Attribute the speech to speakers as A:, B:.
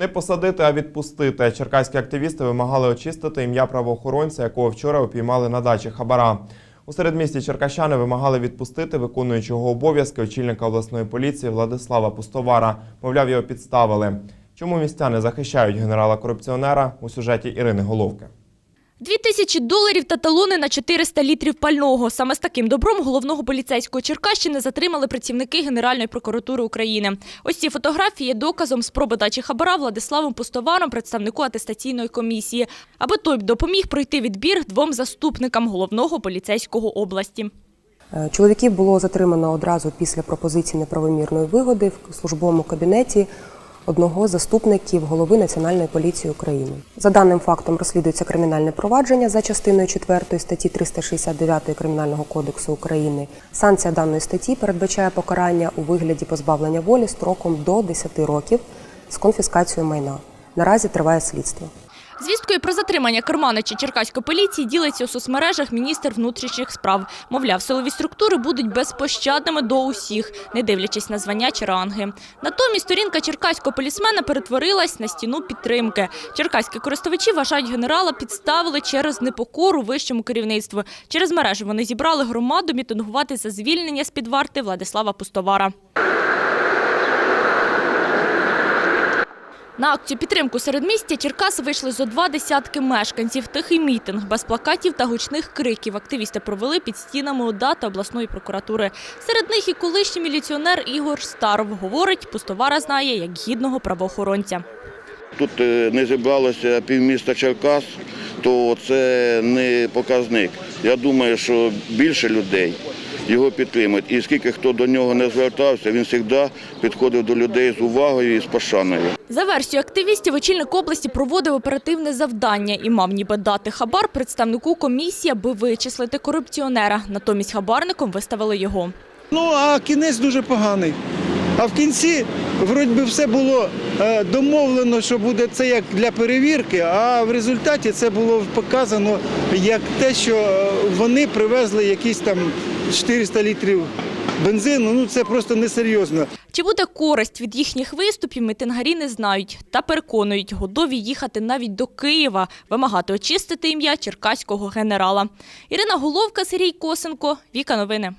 A: Не посадити, а відпустити. Черкаські активісти вимагали очистити ім'я правоохоронця, якого вчора упіймали на дачі Хабара. У середмісті черкащани вимагали відпустити виконуючого обов'язки очільника обласної поліції Владислава Пустовара. Мовляв, його підставили. Чому містяни захищають генерала-корупціонера у сюжеті Ірини Головки?
B: Дві тисячі доларів та талони на 400 літрів пального. Саме з таким добром головного поліцейського Черкащини затримали працівники Генеральної прокуратури України. Ось ці фотографії є доказом спроби дачі хабара Владиславом Пустоваром, представнику атестаційної комісії, аби той допоміг пройти відбір двом заступникам головного поліцейського області.
C: Е, Чоловіків було затримано одразу після пропозиції неправомірної вигоди в службовому кабінеті одного з заступників голови Національної поліції України. За даним фактом розслідується кримінальне провадження за частиною 4 статті 369 Кримінального кодексу України. Санкція даної статті передбачає покарання у вигляді позбавлення волі строком до 10 років з конфіскацією майна. Наразі триває слідство.
B: Звісткою про затримання керманича Черкаської поліції ділиться у соцмережах міністр внутрішніх справ. Мовляв, силові структури будуть безпощадними до усіх, не дивлячись на звання чи ранги. Натомість сторінка черкаського полісмена перетворилась на стіну підтримки. Черкаські користувачі вважають генерала підставили через непокору вищому керівництву. Через мережі вони зібрали громаду мітингувати за звільнення з-під варти Владислава Пустовара. На акцію підтримку середмістя Черкас вийшли зо два десятки мешканців. Тихий мітинг без плакатів та гучних криків. Активісти провели під стінами ОДА та обласної прокуратури. Серед них і колишній міліціонер Ігор Старов. Говорить, пустовара знає як гідного правоохоронця.
D: Тут е, не зібралося півміста Черкас, то це не показник. Я думаю, що більше людей його підтримують. І скільки хто до нього не звертався, він завжди підходив до людей з увагою і з пошаною.
B: За версією активістів, очільник області проводив оперативне завдання і мав ніби дати хабар представнику комісії, аби вичислити корупціонера. Натомість хабарником виставили його.
E: Ну, а кінець дуже поганий. А в кінці, вроді би, все було домовлено, що буде це як для перевірки, а в результаті це було показано як те, що е, вони привезли якісь там 400 літрів бензину. Ну це просто несерйозно.
B: Чи буде користь від їхніх виступів, митингарі не знають. Та переконують, готові їхати навіть до Києва, вимагати очистити ім'я черкаського генерала. Ірина Головка, Сергій Косенко, Віка Новини.